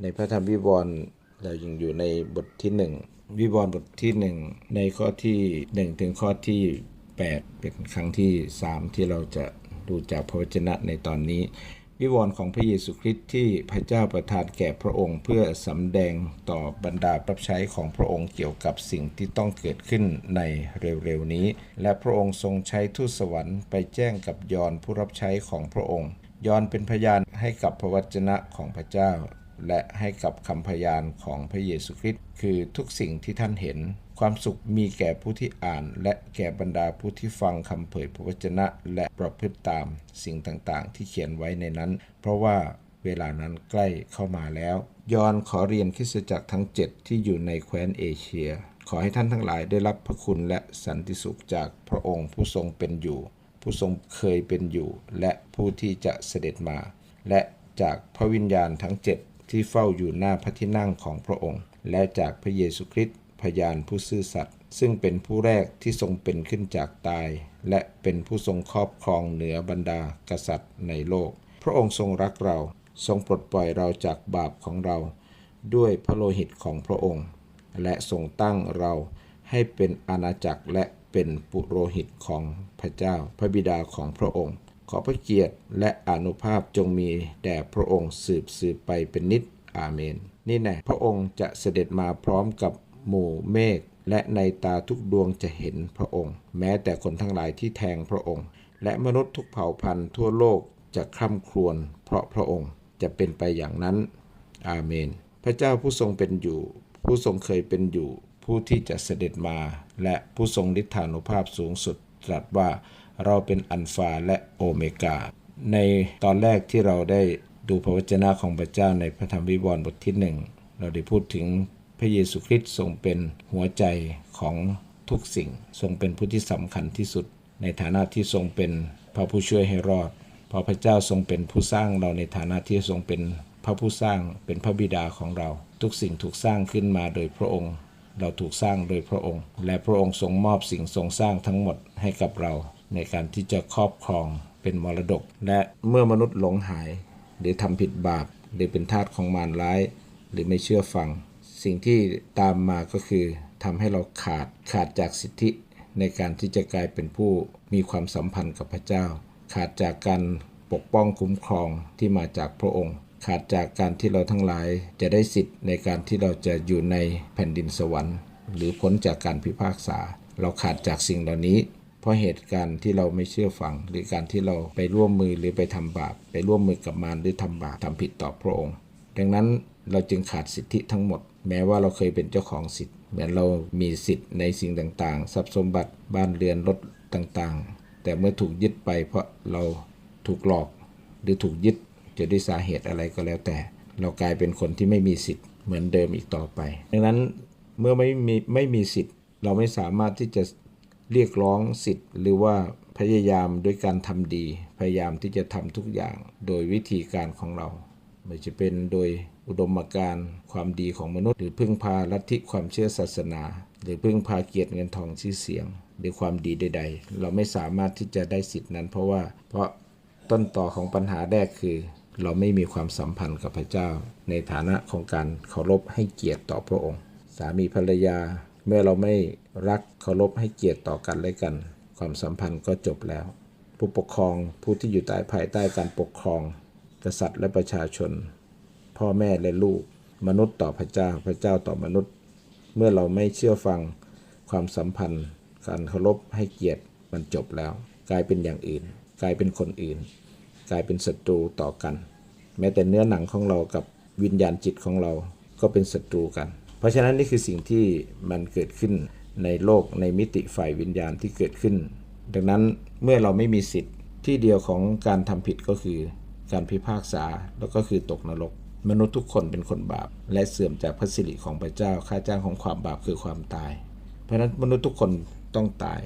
ในพระธรรมวิวรณ์เรายังอยู่ในบทที่หนึ่งวิวรณ์บทที่หนึ่งในข้อที่หนึ่งถึงข้อที่ 8 เป็นครั้งที่ 3 ที่เราจะดูจากพระวจนะในตอนนี้ วิวรณ์ของพระเยซูคริสต์ที่พระเจ้าประทานแก่พระองค์เพื่อสำแดงต่อบรรดารับใช้ของพระองค์เกี่ยวกับสิ่งที่ต้องเกิดขึ้นในเร็วๆนี้ และพระองค์ทรงใช้ทูตสวรรค์ไปแจ้งกับยอนผู้รับใช้ของพระองค์ ยอนเป็นพยานให้กับพระวจนะของพระเจ้า และให้กับคำพยานของพระเยซูคริสต์คือทุกสิ่งที่ท่านเห็น ความสุขมีแก่ผู้ที่อ่าน และแก่บรรดาผู้ที่ฟังคำเผยพระวจนะ และประพฤติตามสิ่งต่างๆ ที่เขียนไว้ในนั้น เพราะว่าเวลานั้นใกล้เข้ามาแล้ว ยอนขอเรียนคริสตจักรทั้ง 7 ที่อยู่ในแคว้นเอเชีย ขอให้ท่านทั้งหลายได้รับพระคุณและสันติสุขจากพระองค์ผู้ทรงเป็นอยู่ ผู้ทรงเคยเป็นอยู่ และผู้ที่จะเสด็จมา และจากพระวิญญาณทั้งเจ็ด ที่เฝ้าอยู่หน้าพระที่นั่งของพระองค์ และจากพระเยซูคริสต์พยานผู้ซื่อสัตย์ซึ่งเป็นผู้แรกที่ทรงเป็นขึ้นจากตาย และเป็นผู้ทรงครอบครองเหนือบรรดากษัตริย์ในโลก พระองค์ทรงรักเราทรงปลดปล่อยเราจากบาปของเรา ด้วยพระโลหิตของพระองค์ และทรงตั้งเราให้เป็นอาณาจักรและเป็นปุโรหิตของพระเจ้า พระบิดาของพระองค์ ขอพระเกียรติและอนุภาพจงมีแด่พระองค์สืบสืบไปเป็นนิจอาเมน นี่แน่พระองค์จะเสด็จมาพร้อมกับหมู่เมฆและในตาทุกดวงจะเห็นพระองค์ แม้แต่คนทั้งหลายที่แทงพระองค์ และมนุษย์ทุกเผ่าพันธุ์ทั่วโลกจะคร่ำครวญเพราะพระองค์จะเป็นไปอย่างนั้น อาเมน พระเจ้าผู้ทรงเป็นอยู่ ผู้ทรงเคยเป็นอยู่ ผู้ที่จะเสด็จมา และผู้ทรงฤทธานุภาพสูงสุดตรัสว่า เราเป็นอัลฟาและโอเมกา ในตอนแรกที่เราได้ดูพระวจนะของพระเจ้าในพระธรรมวิวรณ์บทที่หนึ่งเราได้พูดถึงพระเยซูคริสต์ทรงเป็นหัวใจของทุกสิ่ง ทรงเป็นผู้ที่สำคัญที่สุด ในฐานะที่ทรงเป็นพระผู้ช่วยให้รอดพราะพระเจ้าทรงเป็นผู้สร้างเราในฐานะที่ทรงเป็นพระผู้สร้างเป็นพระบิดาของเรา ทุกสิ่งถูกสร้างขึ้นมาโดยพระองค์ เราถูกสร้างโดยพระองค์ และพระองค์ทรงมอบสิ่งทรงสร้างทั้งหมดให้กับเรา ในการที่จะครอบครองเป็นมรดก และเมื่อมนุษย์หลงหาย หรือทำผิดบาป หรือเป็นทาสของมารร้าย หรือไม่เชื่อฟัง สิ่งที่ตามมาก็คือทำให้เราขาดขาดจากสิทธิในการที่จะกลายเป็นผู้มีความสัมพันธ์กับพระเจ้า ขาดจากการปกป้องคุ้มครองที่มาจากพระองค์ ขาดจากการที่เราทั้งหลายจะได้สิทธิ์ในการที่เราจะอยู่ในแผ่นดินสวรรค์ หรือพ้นจากการพิพากษา เราขาดจากสิ่งเหล่านี้ ราะเหตุการณ์ที่เราไม่เชื่อฟัง หรือการที่เราไปร่วมมือหรือไปทำบาป ไปร่วมมือกับมารหรือทำบาปทำผิดต่อพระองค์ ดังนั้นเราจึงขาดสิทธิทั้งหมด แม้ว่าเราเคยเป็นเจ้าของสิทธิ์เหมือนเรามีสิทธิ์ในสิ่งต่างๆ ทรัพย์สมบัติบ้านเรือนรถต่างๆ แต่เมื่อถูกยึดไปเพราะเราถูกหลอก หรือถูกยึดจะด้วยสาเหตุอะไรก็แล้วแต่ เรากลายเป็นคนที่ไม่มีสิทธิ์เหมือนเดิมอีกต่อไป ดังนั้นเมื่อไม่มีไม่มีสิทธิ์ เราไม่สามารถที่จะ เรียกร้องสิทธิ์ หรือว่าพยายามด้วยการทำดี พยายามที่จะทำทุกอย่าง โดยวิธีการของเรา ไม่จะเป็นโดยอุดมการณ์ความดีของมนุษย์ หรือพึ่งพาลัทธิความเชื่อศาสนา หรือพึ่งพาเกียรติเงินทองชื่อเสียง หรือความดีใด ๆ เราไม่สามารถที่จะได้สิทธินั้น เพราะว่าเพราะต้นต่อของปัญหาแรกคือ เราไม่มีความสัมพันธ์กับพระเจ้า ในฐานะของการเคารพให้เกียรติต่อพระองค์ สามีภรรยา เมื่อเราไม่รักเคารพให้เกียรติต่อกันและกัน ความสัมพันธ์ก็จบแล้ว ผู้ปกครองผู้ที่อยู่ใต้ภายใต้การปกครอง กษัตริย์และประชาชน พ่อแม่และลูก มนุษย์ต่อพระเจ้าพระเจ้าต่อมนุษย์ เมื่อเราไม่เชื่อฟังความสัมพันธ์ การเคารพให้เกียรติมันจบแล้ว กลายเป็นอย่างอื่น กลายเป็นคนอื่น กลายเป็นศัตรูต่อกัน แม้แต่เนื้อหนังของเรากับวิญญาณจิตของเราก็เป็นศัตรูกัน ราะฉะนั้นนี่คือสิ่งที่มันเกิดขึ้นในโลกในมิติฝ่ายวิญญาณที่เกิดขึ้น ดังนั้นเมื่อเราไม่มีสิทธิ์ที่เดียวของการทำผิดก็คือการพิพากษาแล้วก็คือตกนรก มนุษย์ทุกคนเป็นคนบาป และเสื่อมจากพระสิริของพระเจ้าค่าจ้างของความบาปคือความตาย เพราะฉะนั้นมนุษย์ทุกคนต้องตาย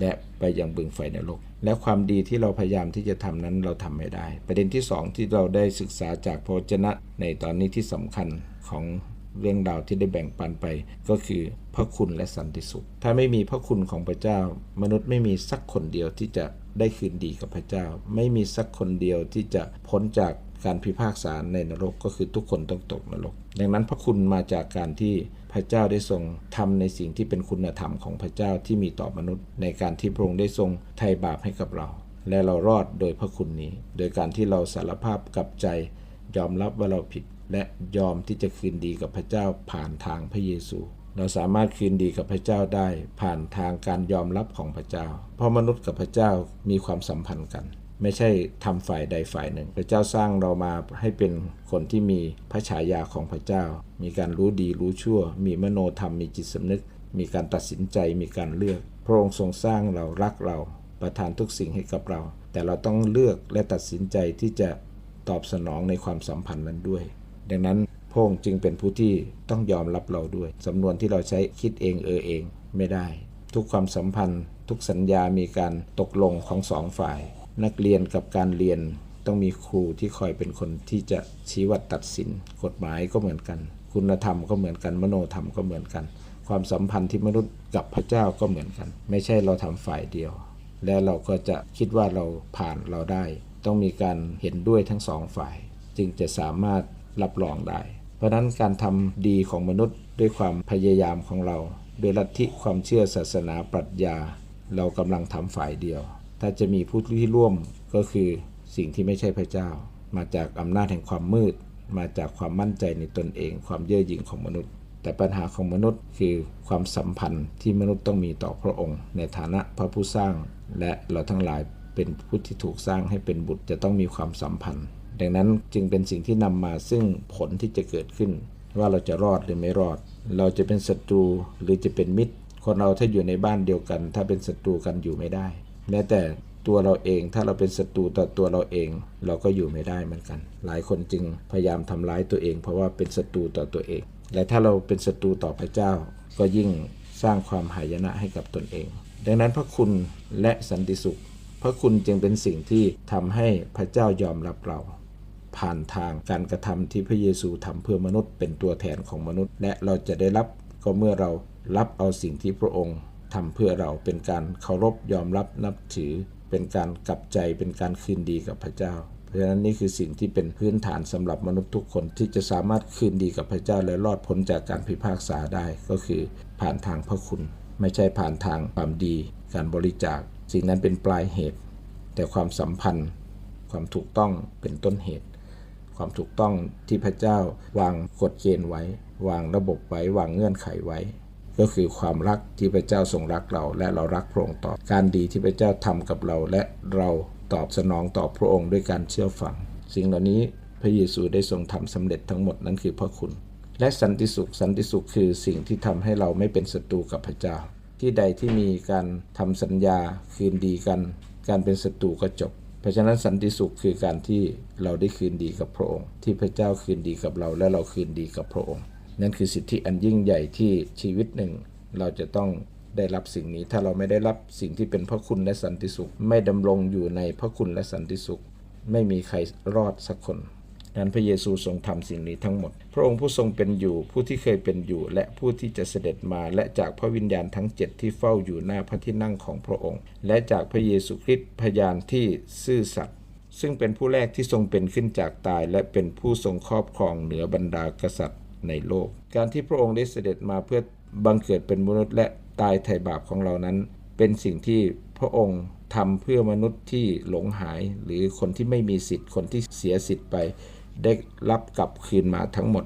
และไปยังบึงไฟนรก และความดีที่เราพยายามที่จะทำนั้นเราทำไม่ได้ ประเด็นที่ 2 ที่เราได้ศึกษาจากพระวจนะในตอนนี้ที่สำคัญของ เรื่องราวที่ได้แบ่งปันไป ก็คือพระคุณและสันติสุข ถ้าไม่มีพระคุณของพระเจ้า มนุษย์ไม่มีสักคนเดียวที่จะได้คืนดีกับพระเจ้า ไม่มีสักคนเดียวที่จะพ้นจากการพิพากษาในนรกก็คือทุกคนต้องตกนรก ดังนั้นพระคุณมาจากการที่พระเจ้าได้ทรงทำในสิ่งที่เป็นคุณธรรมของพระเจ้าที่มีต่อมนุษย์ ในการที่พระองค์ได้ทรงไถ่บาปให้กับเรา และเรารอดโดยพระคุณนี้ โดยการที่เราสารภาพกับใจ ยอมรับว่าเราผิด และยอมที่จะคืนดีกับพระเจ้าผ่านทางพระเยซู เราสามารถคืนดีกับพระเจ้าได้ผ่านทางการยอมรับของพระเจ้า เพราะมนุษย์กับพระเจ้ามีความสัมพันธ์กัน ไม่ใช่ทำฝ่ายใดฝ่ายหนึ่ง พระเจ้าสร้างเรามาให้เป็นคนที่มีพระฉายาของพระเจ้า มีการรู้ดีรู้ชั่ว มีมโนธรรมมีจิตสำนึก มีการตัดสินใจมีการเลือก พระองค์ทรงสร้างเรารักเราประทานทุกสิ่งให้กับเรา แต่เราต้องเลือกและตัดสินใจที่จะตอบสนองในความสัมพันธ์นั้นด้วย ดังนั้นพระองจึงเป็นผู้ที่ต้องยอมรับเราด้วย สำนวนที่เราใช้คิดเองเออเองไม่ได้ ทุกความสัมพันธ์ ทุกสัญญามีการตกลงของสองฝ่าย นักเรียนกับการเรียนต้องมีครูที่คอยเป็นคนที่จะชี้วัดตัดสิน กฎหมายก็เหมือนกัน คุณธรรมก็เหมือนกันมโนธรรมก็เหมือนกัน ความสัมพันธ์ที่มนุษย์กับพระเจ้าก็เหมือนกัน ไม่ใช่เราทำฝ่ายเดียว แล้วเราก็จะคิดว่าเราผ่านเราได้ ต้องมีการเห็นด้วยทั้งสองฝ่าย จึงจะสามารถ รับรองได้ เพราะนั้นการทำดีของมนุษย์ด้วยความพยายามของเรา ด้วยลัทธิความเชื่อศาสนาปรัชญา เรากำลังทำฝ่ายเดียว ถ้าจะมีผู้ที่ร่วมก็คือสิ่งที่ไม่ใช่พระเจ้า มาจากอำนาจแห่งความมืด มาจากความมั่นใจในตนเอง ความเย่อหยิ่งของมนุษย์ แต่ปัญหาของมนุษย์คือความสัมพันธ์ที่มนุษย์ต้องมีต่อพระองค์ ในฐานะพระผู้สร้าง และเราทั้งหลายเป็นผู้ที่ถูกสร้างให้เป็นบุตรจะต้องมีความสัมพันธ์ ดังนั้นจึงเป็นสิ่งที่นำมาซึ่งผลที่จะเกิดขึ้น ว่าเราจะรอดหรือไม่รอด เราจะเป็นศัตรูหรือจะเป็นมิตร คนเราถ้าอยู่ในบ้านเดียวกัน ถ้าเป็นศัตรูกันอยู่ไม่ได้ แม้แต่ตัวเราเองถ้าเราเป็นศัตรูต่อตัวเราเอง เราก็อยู่ไม่ได้เหมือนกัน หลายคนจึงพยายามทำร้ายตัวเอง เพราะว่าเป็นศัตรูต่อตัวเอง และถ้าเราเป็นศัตรูต่อพระเจ้า ก็ยิ่งสร้างความหายนะให้กับตนเอง ดังนั้นพระคุณและสันติสุข พระคุณจึงเป็นสิ่งที่ทำให้พระเจ้ายอมรับเรา ผ่านทางการกระทำที่พระเยซูทำเพื่อมนุษย์ เป็นตัวแทนของมนุษย์ และเราจะได้รับก็เมื่อเรารับเอาสิ่งที่พระองค์ทำเพื่อเราเป็นการเคารพยอมรับนับถือ เป็นการกลับใจเป็นการคืนดีกับพระเจ้า เพราะฉะนั้นนี่คือสิ่งที่เป็นพื้นฐานสำหรับมนุษย์ทุกคนที่จะสามารถคืนดีกับพระเจ้าและรอดพ้นจากการพิพากษาได้ก็คือผ่านทางพระคุณ ไม่ใช่ผ่านทางความดี การบริจาค สิ่งนั้นเป็นปลายเหตุ แต่ความสัมพันธ์ ความถูกต้องเป็นต้นเหตุ ความถูกต้องที่พระเจ้าวางกฎเกณฑ์ไว้ วางระบบไว้ วางเงื่อนไขไว้ ก็คือความรักที่พระเจ้าทรงรักเรา และเรารักพระองค์ตอการดีที่พระเจ้าทำกับเรา และเราตอบสนองต่อพระองค์ด้วยการเชื่อฟัง สิ่งเหล่านี้พระเยซูได้ทรงทำสำเร็จทั้งหมดนั่นคือพระคุณ และสันติสุข สันติสุขคือสิ่งที่ทำให้เราไม่เป็นศัตรูกับพระเจ้า ที่ใดที่มีการทำสัญญาคืนดีกัน การเป็นศัตรูก็จบ เพราะฉะนั้นสันติสุขคือการที่เราได้คืนดีกับพระองค์ ที่พระเจ้าคืนดีกับเราและเราคืนดีกับพระองค์ นั่นคือสิทธิอันยิ่งใหญ่ที่ชีวิตหนึ่ง เราจะต้องได้รับสิ่งนี้ ถ้าเราไม่ได้รับสิ่งที่เป็นพระคุณและสันติสุข ไม่ดำรงอยู่ในพระคุณและสันติสุข ไม่มีใครรอดสักคน นั้นพระเยซูทรงทำสิ่งนี้ทั้งหมด พระองค์ผู้ทรงเป็นอยู่ ผู้ที่เคยเป็นอยู่ และผู้ที่จะเสด็จมา และจากพระวิญญาณทั้งเจ็ดที่เฝ้าอยู่หน้าพระที่นั่งของพระองค์ และจากพระเยซูคริสต์พยานที่ซื่อสัตย์ซึ่งเป็นผู้แรกที่ทรงเป็นขึ้นจากตาย และเป็นผู้ทรงครอบครองเหนือบรรดากษัตริย์ในโลก การที่พระองค์ได้เสด็จมาเพื่อบังเกิดเป็นมนุษย์และตายไถ่บาปของเรานั้น เป็นสิ่งที่พระองค์ทำเพื่อมนุษย์ที่หลงหาย หรือคนที่ไม่มีสิทธิ์คนที่เสียสิทธิ์ไป ได้รับกลับคืนมาทั้งหมด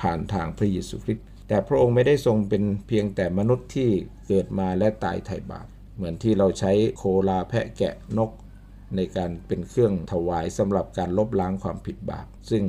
ผ่านทางพระเยซูคริสต์แต่พระองค์ไม่ได้ทรงเป็นเพียงแต่มนุษย์ที่เกิดมาและตายไถ่บาปเหมือนที่เราใช้โคลาแพะแกะนก ในการเป็นเครื่องถวายสำหรับการลบล้างความผิดบาป ซึ่ง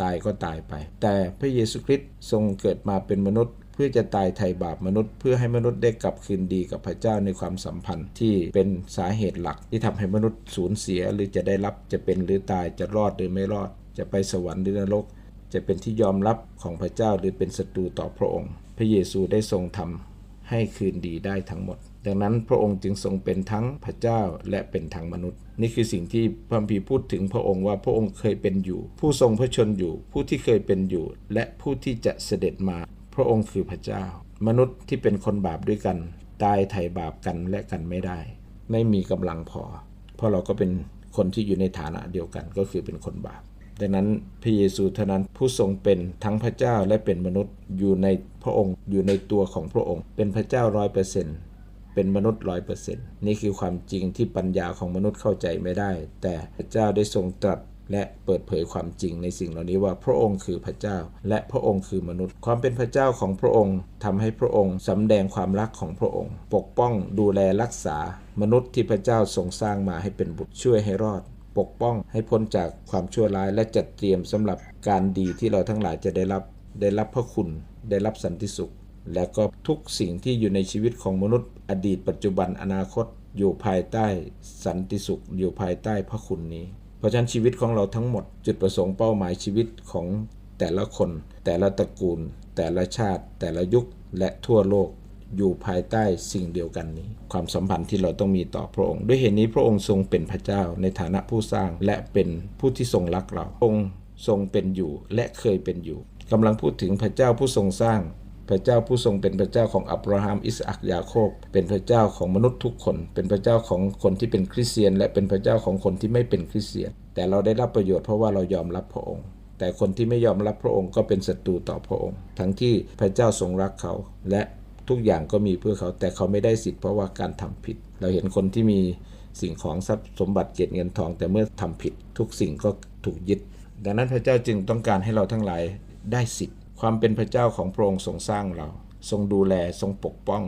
ตายก็ตายไป แต่พระเยซูคริสต์ทรงเกิดมาเป็นมนุษย์ เพื่อจะตายไถ่บาปมนุษย์ เพื่อให้มนุษย์ได้กลับคืนดีกับพระเจ้าในความสัมพันธ์ที่เป็นสาเหตุหลักที่ทำให้มนุษย์สูญเสียหรือจะได้รับจะเป็นหรือตายจะรอดหรือไม่รอด จะไปสวรรค์หรือนรก จะเป็นที่ยอมรับของพระเจ้าหรือเป็นศัตรูต่อพระองค์ พระเยซูได้ทรงทำให้คืนดีได้ทั้งหมด ดังนั้นพระองค์จึงทรงเป็นทั้งพระเจ้าและเป็นทั้งมนุษย์ นี่คือสิ่งที่พระคัมภีพูดถึงพระองค์ว่าพระองค์เคยเป็นอยู่ ผู้ทรงพระชนอยู่ ผู้ที่เคยเป็นอยู่ และผู้ที่จะเสด็จมา พระองค์คือพระเจ้า มนุษย์ที่เป็นคนบาปด้วยกันตายไถ่บาปกันและกันไม่ได้ ไม่มีกำลังพอ เพราะเราก็เป็นคนที่อยู่ในฐานะเดียวกันก็คือเป็นคนบาป ดังนั้นพระเยซูเท่านั้นผู้ทรงเป็นทั้งพระเจ้าและเป็นมนุษย์อยู่ในพระองค์ อยู่ในตัวของพระองค์ เป็นพระเจ้าร้อยเปอร์เซ็นต์เป็นมนุษย์ร้อยเปอร์เซ็นต์นี่คือความจริงที่ปัญญาของมนุษย์เข้าใจไม่ได้ แต่พระเจ้าได้ทรงตรัสและเปิดเผยความจริงในสิ่งเหล่านี้ว่าพระองค์คือพระเจ้า และพระองค์คือมนุษย์ ความเป็นพระเจ้าของพระองค์ทำให้พระองค์สำแดงความรักของพระองค์ ปกป้องดูแลรักษา มนุษย์ที่พระเจ้าทรงสร้างมาให้เป็นบุตรช่วยให้รอด ปกป้องให้พ้นจากความชั่วร้ายและจัดเตรียมสำหรับการดีที่เราทั้งหลายจะได้รับ ได้รับพระคุณ ได้รับสันติสุข และก็ทุกสิ่งที่อยู่ในชีวิตของมนุษย์ อดีตปัจจุบันอนาคต อยู่ภายใต้สันติสุข อยู่ภายใต้พระคุณนี้ เพราะฉะนั้นชีวิตของเราทั้งหมด จุดประสงค์เป้าหมายชีวิตของแต่ละคน แต่ละตระกูล แต่ละชาติ แต่ละยุคและทั่วโลก อยู่ภายใต้สิ่งเดียวกันนี้ ความสัมพันธ์ที่เราต้องมีต่อพระองค์ ด้วยเหตุนี้พระองค์ทรงเป็นพระเจ้าในฐานะผู้สร้างและเป็นผู้ที่ทรงรักเรา องค์ทรงเป็นอยู่และเคยเป็นอยู่กำลังพูดถึงพระเจ้าผู้ทรงสร้าง พระเจ้าผู้ทรงเป็นพระเจ้าของอับราฮัมอิสอักยาโคบ เป็นพระเจ้าของมนุษย์ทุกคน เป็นพระเจ้าของคนที่เป็นคริสเตียน และเป็นพระเจ้าของคนที่ไม่เป็นคริสเตียน แต่เราได้รับประโยชน์เพราะว่าเรายอมรับพระองค์แต่คนที่ไม่ยอมรับพระองค์ก็เป็นศัตรูต่อพระองค์ ทั้งที่พระเจ้าทรงรักเขา และ ทุกอย่างก็มีเพื่อเขาแต่เขาไม่ได้สิทธิ์เพราะว่าการทำผิด เราเห็นคนที่มีสิ่งของทรัพย์สมบัติเกียรติเงินทอง แต่เมื่อทำผิดทุกสิ่งก็ถูกยึด ดังนั้นพระเจ้าจึงต้องการให้เราทั้งหลายได้สิทธิ์ ความเป็นพระเจ้าของพระองค์ทรงสร้างเรา ทรงดูแลทรงปกป้อง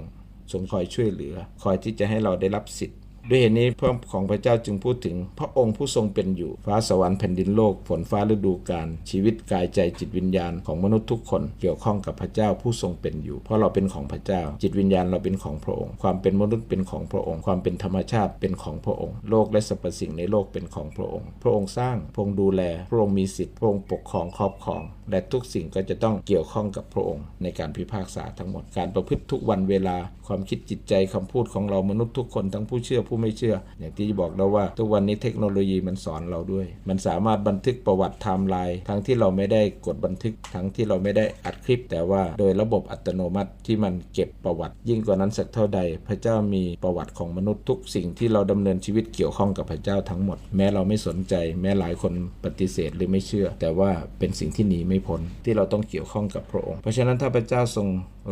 ทรงคอยช่วยเหลือ คอยที่จะให้เราได้รับสิทธิ์ ด้วยเหตุนี้พระของพระเจ้าจึงพูดถึง พระองค์ผู้ทรงเป็นอยู่ฟ้าสวรรค์แผ่นดินโลกฝนฟ้าฤดูกาลชีวิตกายใจจิตวิญญาณของมนุษย์ทุกคนเกี่ยวข้องกับพระเจ้าผู้ทรงเป็นอยู่ เพราะเราเป็นของพระเจ้า จิตวิญญาณเราเป็นของพระองค์ ความเป็นมนุษย์เป็นของพระองค์ ความเป็นธรรมชาติเป็นของพระองค์ โลกและสรรพสิ่งในโลกเป็นของพระองค์ พระองค์สร้างพระองค์ดูแล พระองค์มีสิทธิ์พระองค์ปกครองครอบครอง และทุกสิ่งก็จะต้องเกี่ยวข้องกับพระองค์ ในการพิพากษาทั้งหมดการประพฤติทุกวันเวลา ความคิดจิตใจคำพูดของเรามนุษย์ทุกคนทั้งผู้เชื่อผู้ไม่เชื่อ อย่างที่บอกเราว่า ทุกวันนี้เทคโนโลยีมันสอนเราด้วย มันสามารถบันทึกประวัติไทม์ไลน์ทั้งที่เราไม่ได้กดบันทึกทั้งที่เราไม่ได้อัดคลิป แต่ว่าโดยระบบอัตโนมัติที่มันเก็บประวัติ ยิ่งกว่านั้นสักเท่าใด พระเจ้ามีประวัติของมนุษย์ทุกสิ่งที่เราดำเนินชีวิตเกี่ยวข้องกับพระเจ้าทั้งหมด แม้เราไม่สนใจ แม้หลายคนปฏิเสธหรือไม่เชื่อ แต่ว่าเป็นสิ่งที่หนีไม่พ้นที่เราต้องเกี่ยวข้องกับพระองค์ เพราะฉะนั้นถ้าพระเจ้าทรง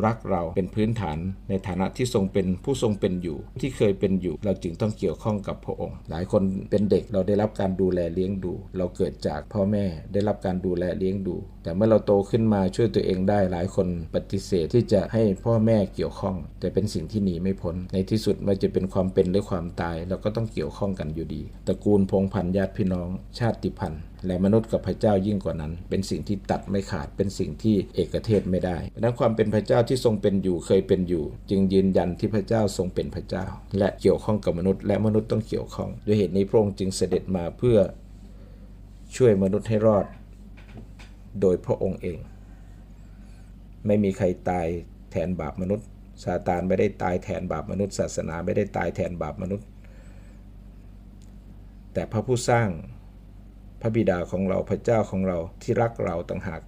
รักเราเป็นพื้นฐานในฐานะที่ทรงเป็นผู้ทรงเป็นอยู่ ที่เคยเป็นอยู่ เราจึงต้องเกี่ยวข้องกับพระองค์ หลายคนเป็นเด็กเราได้รับการดูแลเลี้ยงดู เราเกิดจากพ่อแม่ได้รับการดูแลเลี้ยงดู แต่เมื่อเราโตขึ้นมาช่วยตัวเองได้หลายคนปฏิเสธที่จะให้พ่อแม่เกี่ยวข้อง แต่เป็นสิ่งที่หนีไม่พ้นในที่สุดมันจะเป็นความเป็นหรือความตาย เราก็ต้องเกี่ยวข้องกันอยู่ดีตระกูลพงพันธุ์ญาติพี่น้อง ชาติพันธุ์และมนุษย์กับพระเจ้ายิ่งกว่านั้น เป็นสิ่งที่ตัดไม่ขาดเป็นสิ่งที่เอกเทศไม่ได้ดังนั้นความเป็นพระเจ้าที่ทรงเป็นอยู่เคยเป็นอยู่ จึงยืนยันที่พระเจ้าทรงเป็นพระเจ้า และเกี่ยวข้องกับมนุษย์ และมนุษย์ต้องเกี่ยวข้อง ด้วยเหตุนี้พระองค์จึงเสด็จมาเพื่อช่วยมนุษย์ให้รอด โดยพระองค์เอง ไม่มีใครตายแทนบาปมนุษย์ซาตานไม่ได้ตายแทนบาปมนุษย์ ศาสนาไม่ได้ตายแทนบาปมนุษย์ แต่พระผู้สร้างพระบิดาของเราพระเจ้าของเราที่รักเราต่างหาก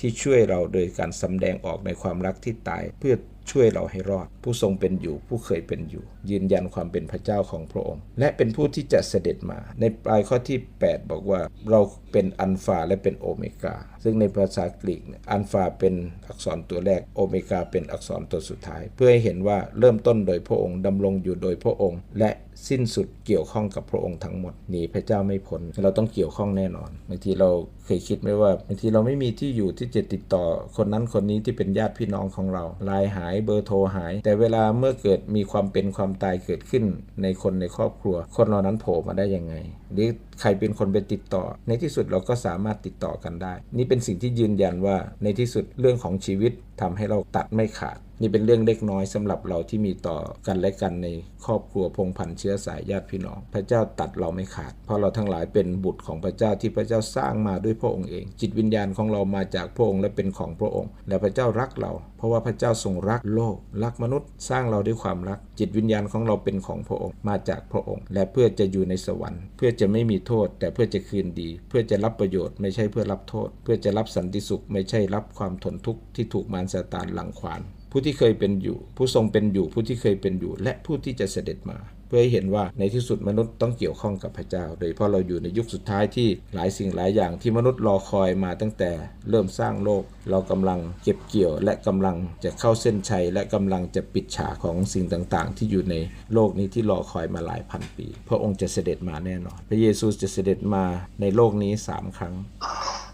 ที่ช่วยเราโดยการสำแดงออกในความรักที่ตายเพื่อช่วยเราให้รอด ผู้ทรงเป็นอยู่ผู้เคยเป็นอยู่ ยืนยันความเป็นพระเจ้าของพระองค์ และเป็นผู้ที่จะเสด็จมา ในปลายข้อที่ 8 บอกว่าเราเป็นอัลฟาและเป็นโอเมกาซึ่งในภาษากรีกอัลฟาเป็นอักษรตัวแรกโอเมกาเป็นอักษรตัวสุดท้าย เพื่อให้เห็นว่าเริ่มต้นโดยพระองค์ดำรงอยู่โดยพระองค์ และ สิ้นสุดเกี่ยวข้องกับพระองค์ทั้งหมดหนีพระเจ้าไม่พ้นเราต้องเกี่ยวข้องแน่นอนบางทีเราเคยคิดไหมว่าบางทีเราไม่มีที่อยู่ที่จะติดต่อคนนั้นคนนี้ที่เป็นญาติพี่น้องของเราลายหายเบอร์โทรหาย แต่เวลาเมื่อเกิดมีความเป็นความตายเกิดขึ้นในคนในครอบครัว คนเหล่านั้นโผล่มาได้ยังไง หรือใครเป็นคนไปติดต่อ ในที่สุดเราก็สามารถติดต่อกันได้ นี่เป็นสิ่งที่ยืนยันว่าในที่สุดเรื่องของชีวิตทำให้เราตัดไม่ขาด นี่เป็นเรื่องเล็กน้อยสำหรับเราที่มีต่อกันและกันในครอบครัวพงพันเชื้อสายญาติพี่น้อง พระเจ้าตัดเราไม่ขาด เพราะเราทั้งหลายเป็นบุตรของพระเจ้าที่พระเจ้าสร้างมาด้วยพระองค์เอง จิตวิญญาณของเรามาจากพระองค์และเป็นของพระองค์ และพระเจ้ารักเรา เพราะว่าพระเจ้าทรงรักโลก รักมนุษย์ สร้างเราด้วยความรัก จิตวิญญาณของเราเป็นของพระองค์ มาจากพระองค์ และเพื่อจะอยู่ในสวรรค์ เพื่อจะไม่มีโทษ แต่เพื่อจะคืนดี เพื่อจะรับประโยชน์ไม่ใช่เพื่อรับโทษ เพื่อจะรับสันติสุข ไม่ใช่รับความทนทุกข์ที่ถูกมารซาตานหลังควาน ผู้ที่เคยเป็นอยู่ ผู้ทรงเป็นอยู่ ผู้ที่เคยเป็นอยู่ และผู้ที่จะเสด็จมา เพื่อให้เห็นว่าในที่สุดมนุษย์ต้องเกี่ยวข้องกับพระเจ้า โดยเฉพาะเราอยู่ในยุคสุดท้ายที่หลายสิ่งหลายอย่างที่มนุษย์รอคอยมาตั้งแต่เริ่มสร้างโลก เรากำลังเก็บเกี่ยว และกำลังจะเข้าเส้นชัย และกำลังจะปิดฉากของสิ่งต่างๆ ที่อยู่ในโลกนี้ที่รอคอยมาหลายพันปี พระองค์จะเสด็จมาแน่นอน พระเยซูจะเสด็จมาในโลกนี้สามครั้ง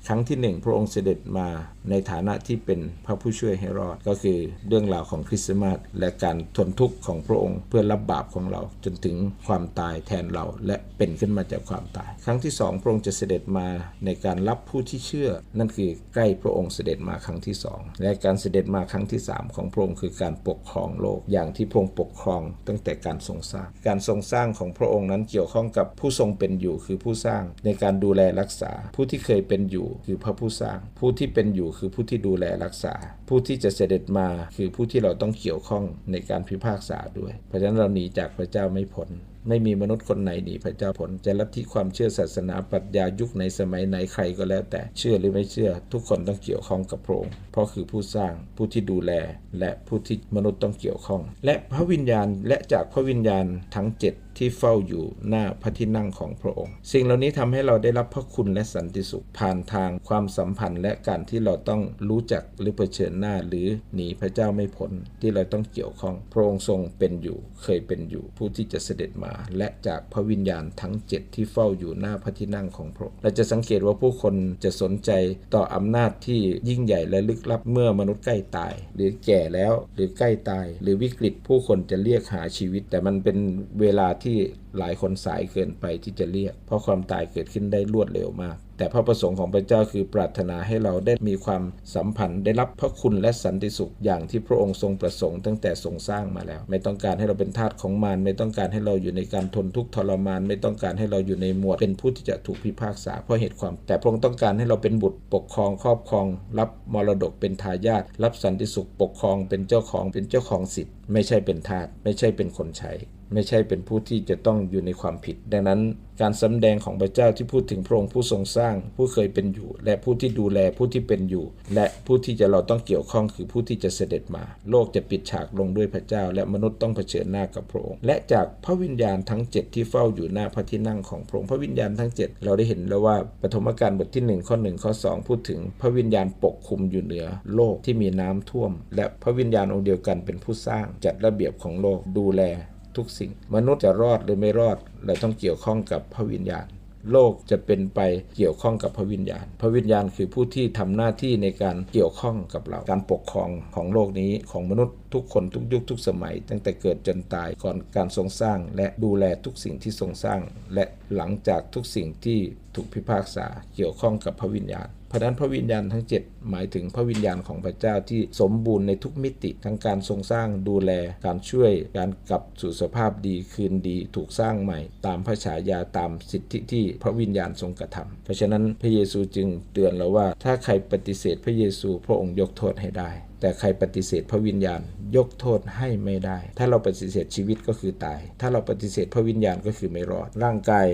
ครั้งที่หนึ่งพระองค์เสด็จมาในฐานะที่เป็นพระผู้ช่วยให้รอด ก็คือเรื่องราวของคริสต์มาสและการทนทุกข์ของพระองค์ เพื่อรับบาปของเราจนถึงความตายแทนเราและเป็นขึ้นมาจากความตาย ครั้งที่สองพระองค์จะเสด็จมาในการรับผู้ที่เชื่อ นั่นคือใกล้พระองค์เสด็จมาครั้งที่สองและการเสด็จมาครั้งที่สามของพระองค์คือการปกครองโลก อย่างที่พระองค์ปกครองตั้งแต่การทรงสร้าง การทรงสร้างของพระองค์นั้นเกี่ยวข้องกับผู้ทรงเป็นอยู่คือผู้สร้างในการดูแลรักษา ผู้ที่เคยเป็นอยู่คือพระผู้สร้าง ผู้ที่เป็นอยู่คือผู้ที่ดูแลรักษา ผู้ที่จะเสด็จมาคือผู้ที่เราต้องเกี่ยวข้องในการพิพากษาด้วย เพราะฉะนั้นเราหนีจากพระเจ้าไม่พ้นไม่มีมนุษย์คนไหนหนีพระเจ้าพ้นจะลัทธิความเชื่อศาสนาปรัชญายุคในสมัยไหนใครก็แล้วแต่เชื่อหรือไม่เชื่อ ทุกคนต้องเกี่ยวข้องกับพระองค์เพราะคือผู้สร้างผู้ที่ดูแล และผู้ที่มนุษย์ต้องเกี่ยวข้อง และพระวิญญาณและจากพระวิญญาณทั้ง 7ที่เฝ้าอยู่หน้าพระที่นั่งของพระองค์ สิ่งเหล่านี้ทำให้เราได้รับพระคุณและสันติสุข ผ่านทางความสัมพันธ์ และการที่เราต้องรู้จักหรือเผชิญหน้าหรือหนีพระเจ้าไม่พ้นที่เราต้องเกี่ยวข้อง พระองค์ทรงเป็นอยู่เคยเป็นอยู่ผู้ที่จะเสด็จมา และจากพระวิญญาณทั้ง 7 ที่เฝ้าอยู่หน้าพระที่นั่งของพระองค์เราจะสังเกตว่าผู้คนจะสนใจต่ออำนาจที่ยิ่งใหญ่และลึกลับเมื่อมนุษย์ใกล้ตาย หรือแก่แล้วหรือใกล้ตาย หรือวิกฤตผู้คนจะเรียกหาชีวิต แต่มันเป็นเวลาที่หลายคนสายเกินไปที่จะเรียก เพราะความตายเกิดขึ้นได้รวดเร็วมาก แต่พระประสงค์ของพระเจ้าคือปรารถนาให้เราได้มีความสัมพันธ์ ได้รับพระคุณและสันติสุขอย่างที่พระองค์ทรงประสงค์ตั้งแต่ทรงสร้างมาแล้ว ไม่ต้องการให้เราเป็นทาสของมารไม่ต้องการให้เราอยู่ในการทนทุกข์ทรมาน ไม่ต้องการให้เราอยู่ในหมวดเป็นผู้ที่จะถูกพิพากษาเพราะเหตุความ แต่พระองค์ต้องการให้เราเป็นบุตรปกครองครอบครอง รับมรดกเป็นทายาทรับสันติสุขปกครองเป็นเจ้าของเป็นเจ้าของสิทธิ์ไม่ใช่เป็นทาสไม่ใช่เป็นคนใช้ ไม่ใช่เป็นผู้ที่จะต้องอยู่ในความผิด ดังนั้น การสำแดงของพระเจ้าที่พูดถึงพระองค์ผู้ทรงสร้าง ผู้เคยเป็นอยู่ และผู้ที่ดูแลผู้ที่เป็นอยู่ และผู้ที่จะเราต้องเกี่ยวข้องคือผู้ที่จะเสด็จมา โลกจะปิดฉากลงด้วยพระเจ้า และมนุษย์ต้องเผชิญหน้ากับพระองค์ และจากพระวิญญาณทั้ง 7 ที่เฝ้าอยู่หน้าพระที่นั่งของพระองค์พระวิญญาณทั้ง 7 เราได้เห็นแล้วว่าปฐมกาลบทที่ 1 ข้อ1ข้อ2 พูดถึงพระวิญญาณปกคลุมอยู่เหนือ โลกที่มีน้ำท่วม และพระวิญญาณองค์เดียวกันเป็นผู้สร้างจัดระเบียบของโลกดูแล ทุกสิ่ง มนุษย์จะรอดหรือไม่รอด เราต้องเกี่ยวข้องกับพระวิญญาณ โลกจะเป็นไปเกี่ยวข้องกับพระวิญญาณ พระวิญญาณคือผู้ที่ทำหน้าที่ในการเกี่ยวข้องกับเรา การปกครองของโลกนี้ของมนุษย์ทุกคนทุกยุคทุกสมัย ตั้งแต่เกิดจนตายก่อนการทรงสร้าง และดูแลทุกสิ่งที่ทรงสร้าง และหลังจากทุกสิ่งที่ถูกพิพากษาเกี่ยวข้องกับพระวิญญาณ พราะนั้นพระวิญญาณทั้ง 7 หมายถึงพระวิญญาณของพระเจ้าที่สมบูรณ์ในทุกมิติ ทั้งการทรงสร้างดูแล การช่วย การกลับสู่สภาพดีคืนดี ถูกสร้างใหม่ ตามพระฉายาตามสิทธิที่พระวิญญาณทรงกระทำเพราะฉะนั้นพระเยซูจึงเตือนเราว่า ถ้าใครปฏิเสธพระเยซูพระองค์ยกโทษให้ได้ แต่ใครปฏิเสธพระวิญญาณยกโทษให้ไม่ได้ ถ้าเราปฏิเสธชีวิตก็คือตาย ถ้าเราปฏิเสธพระวิญญาณก็คือไม่รอด ร่างกาย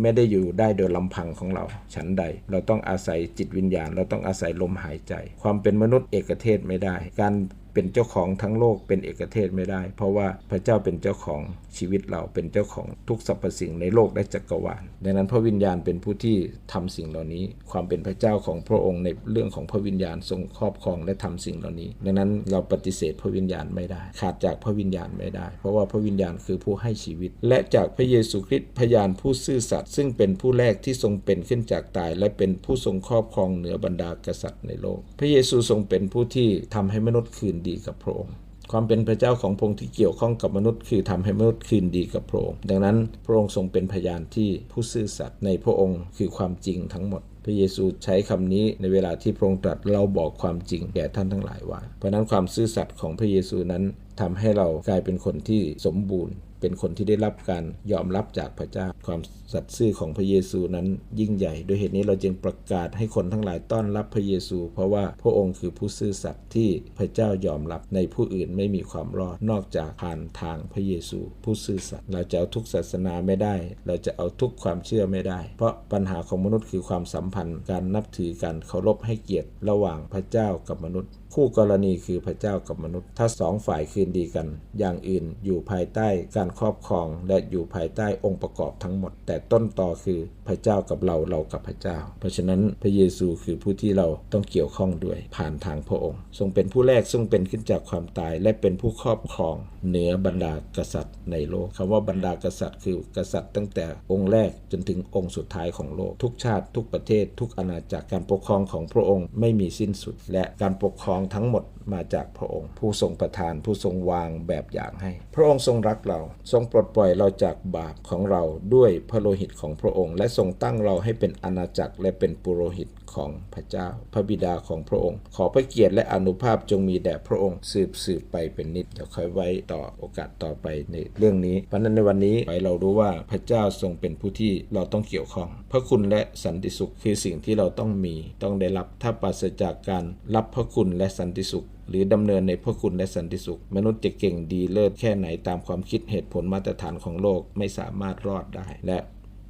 ไม่ได้อยู่ได้โดยลำพังของเรา ฉันใด เราต้องอาศัยจิตวิญญาณ เราต้องอาศัยลมหายใจ ความเป็นมนุษย์เอกเทศไม่ได้ การ เป็นเจ้าของทั้งโลกเป็นเอกเทศไม่ได้ เพราะว่าพระเจ้าเป็นเจ้าของชีวิตเราเป็นเจ้าของทุกสรรพสิ่งในโลกและจักรวาลดังนั้นพระวิญญาณเป็นผู้ที่ทำสิ่งเหล่านี้ ความเป็นพระเจ้าของพระองค์ในเรื่องของพระวิญญาณทรงครอบครองและทำสิ่งเหล่านี้ ดังนั้นเราปฏิเสธพระวิญญาณไม่ได้ ขาดจากพระวิญญาณไม่ได้ เพราะว่าพระวิญญาณคือผู้ให้ชีวิต และจากพระเยซูคริสต์พยานผู้ซื่อสัตย์ซึ่งเป็นผู้แรกที่ทรงเป็นขึ้นจากตาย และเป็นผู้ทรงครอบครองเหนือบรรดากษัตริย์ในโลก พระเยซูทรงเป็นผู้ที่ทำให้มนุษย์คืนดีกับพระองค์ความเป็นพระเจ้าของพระองค์ที่เกี่ยวข้องกับมนุษย์ คือทำให้มนุษย์คืนดีกับพระองค์ดังนั้นพระองค์ทรงเป็นพยานที่ผู้ซื่อสัตย์ในพระองค์คือความจริงทั้งหมด พระเยซูใช้คำนี้ในเวลาที่พระองค์ตรัสเราบอกความจริงแก่ท่านทั้งหลายว่า เพราะนั้นความซื่อสัตย์ของพระเยซูนั้นทำให้เรากลายเป็นคนที่สมบูรณ์ เป็นคนที่ได้รับการยอมรับจากพระเจ้า ความสัตย์ซื่อของพระเยซูนั้นยิ่งใหญ่ด้วยเหตุนี้เราจึงประกาศให้คนทั้งหลายต้อนรับพระเยซู เพราะว่าพระองค์คือผู้ซื่อสัตย์ที่พระเจ้ายอมรับในผู้อื่นไม่มีความรอดนอกจากผ่านทางพระเยซู ผู้ซื่อสัตย์เราจะเอาทุกศาสนาไม่ได้ เราจะเอาทุกความเชื่อไม่ได้ เพราะปัญหาของมนุษย์คือความสัมพันธ์ การนับถือการเคารพให้เกียรติระหว่างพระเจ้ากับมนุษย์ คู่กรณีคือพระเจ้ากับมนุษย์ ถ้าสองฝ่ายคืนดีกัน อย่างอื่นอยู่ภายใต้การครอบครองและอยู่ภายใต้องค์ประกอบทั้งหมด แต่ต้นต่อคือพระเจ้ากับเราเรากับพระเจ้า เพราะฉะนั้นพระเยซูคือผู้ที่เราต้องเกี่ยวข้องด้วยผ่านทางพระองค์ ทรงเป็นผู้แรกทรงเป็นขึ้นจากความตาย และเป็นผู้ครอบครอง เหนือบรรดากษัตริย์ในโลกคำว่าบรรดากษัตริย์คือกษัตริย์ตั้งแต่องค์แรกจนถึงองค์สุดท้ายของโลก ทุกชาติทุกประเทศ ทุกอาณาจักรการปกครองของพระองค์ไม่มีสิ้นสุด และการปกครองทั้งหมด มาจากพระองค์ ผู้ทรงประทาน ผู้ทรงวางแบบอย่างให้ พระองค์ทรงรักเรา ทรงปลดปล่อยเราจากบาปของเราด้วยพระโลหิตของพระองค์ และทรงตั้งเราให้เป็นอาณาจักรและเป็นปุโรหิตของพระเจ้า พระบิดาของพระองค์ ขอพระเกียรติและอนุภาพจงมีแด่พระองค์ สืบสืบไปเป็นนิจเดี๋ยวค่อยไว้ต่อโอกาสต่อไปในเรื่องนี้ เพราะนั้นในวันนี้ให้เรารู้ว่าพระเจ้าทรงเป็นผู้ที่เราต้องเกี่ยวข้อง พระคุณและสันติสุขคือสิ่งที่เราต้องมี ต้องได้รับถ้าปราศจากการรับพระคุณและสันติสุขหรือดำเนินในพระคุณและสันติสุข มนุษย์จะเก่งดีเลิศแค่ไหนตามความคิดเหตุผลมาตรฐานของโลกไม่สามารถรอดได้ และ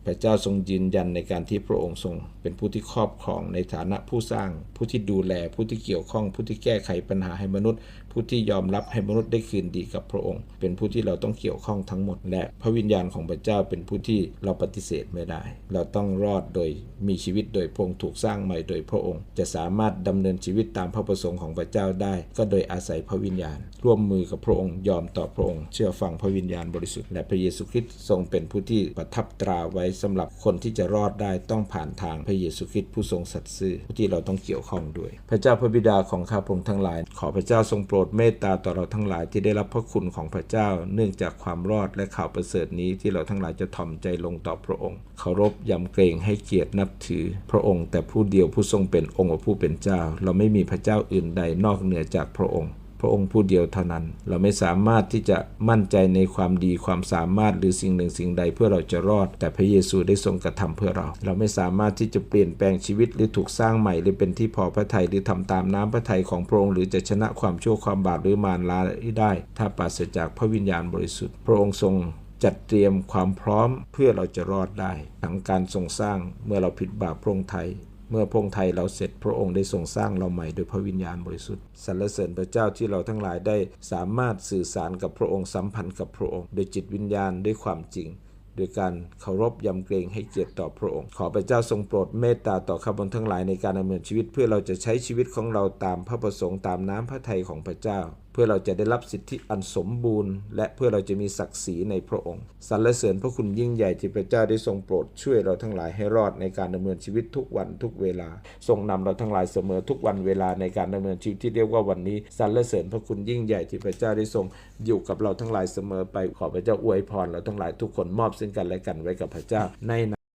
พระเจ้าทรงยืนยันในการที่พระองค์ทรงเป็นผู้ที่ครอบครองในฐานะผู้สร้าง ผู้ที่ดูแล ผู้ที่เกี่ยวข้อง ผู้ที่แก้ไขปัญหาให้มนุษย์ ผู้ที่ยอมรับให้มนุษย์ได้คืนดีกับพระองค์ เป็นผู้ที่เราต้องเกี่ยวข้องทั้งหมด และพระวิญญาณของพระเจ้าเป็นผู้ที่เราปฏิเสธไม่ได้ เราต้องรอดโดยมีชีวิตโดยพระองค์ถูกสร้างใหม่โดยพระองค์ จะสามารถดำเนินชีวิตตามพระประสงค์ของพระเจ้าได้ ก็โดยอาศัยพระวิญญาณ ร่วมมือกับพระองค์ยอมต่อพระองค์ เชื่อฟังพระวิญญาณบริสุทธิ์และพระเยซูคริสต์ทรงเป็นผู้ที่ประทับตราไว้สำหรับคนที่จะรอดได้ต้องผ่านทางพระเยซูคริสต์ผู้ทรงสัตย์ซื่อผู้ที่เราต้องเกี่ยวข้องด้วย พระเจ้าพระบิดาของข้าพระองค์ทั้งหลาย ขอพระเจ้าทรงโปรดเมตตาต่อเราทั้งหลายที่ได้รับพระคุณของพระเจ้า เนื่องจากความรอดและข่าวประเสริฐนี้ที่เราทั้งหลายจะถ่อมใจลงต่อพระองค์ เคารพยำเกรงให้เกียรตินับถือ พระองค์แต่ผู้เดียวผู้ทรงเป็นองค์ผู้เป็นเจ้า เราไม่มีพระเจ้าอื่นใดนอกเหนือจากพระองค์ ระองค์ผู้เดียวเท่านั้น เราไม่สามารถที่จะมั่นใจในความดีความสามารถหรือสิ่งหนึ่งสิ่งใดเพื่อเราจะรอด แต่พระเยซูได้ทรงกระทำเพื่อเรา เราไม่สามารถที่จะเปลี่ยนแปลงชีวิตหรือถูกสร้างใหม่หรือเป็นที่พอพระทัยหรือทำตามน้ำพระทัยของพระองค์หรือจะชนะความชั่วความบาปหรือมารลาได้ ถ้าปราศจากพระวิญญาณบริสุทธิ์ พระองค์ทรงจัดเตรียมความพร้อมเพื่อเราจะรอดได้ทั้งการทรงสร้างเมื่อเราผิดบาปพระองค์ไทย เมื่อพงไทยเราเสร็จพระองค์ได้ทรงสร้างเราใหม่โดยพระวิญญาณบริสุทธิ์สรรเสริญพระเจ้าที่เราทั้งหลายได้สามารถสื่อสารกับพระองค์สัมพันธ์กับพระองค์โดยจิตวิญญาณด้วยความจริงโดยการเคารพยำเกรงให้เกียรติต่อพระองค์ ขอพระเจ้าทรงโปรดเมตตาต่อข้าพเจ้าทั้งหลายในการดำเนินชีวิต เพื่อเราจะใช้ชีวิตของเราตามพระประสงค์ตามน้ำพระทัยของพระเจ้า เพื่อเราจะได้รับสิทธิอันสมบูรณ์ และเพื่อเราจะมีศักดิ์ศรีในพระองค์สรรเสริญพระคุณยิ่งใหญ่ที่พระเจ้าได้ทรงโปรดช่วยเราทั้งหลายให้รอดในการดำเนินชีวิตทุกวันทุกเวลา ทรงนำเราทั้งหลายเสมอทุกวันเวลาในการดำเนินชีวิตที่เรียกว่าวันนี้สรรเสริญพระคุณยิ่งใหญ่ที่พระเจ้าได้ทรงอยู่กับเราทั้งหลายเสมอไปขอพระเจ้าอวยพรเราทั้งหลายทุกคนมอบซึ่งกันและกันไว้กับพระเจ้าใน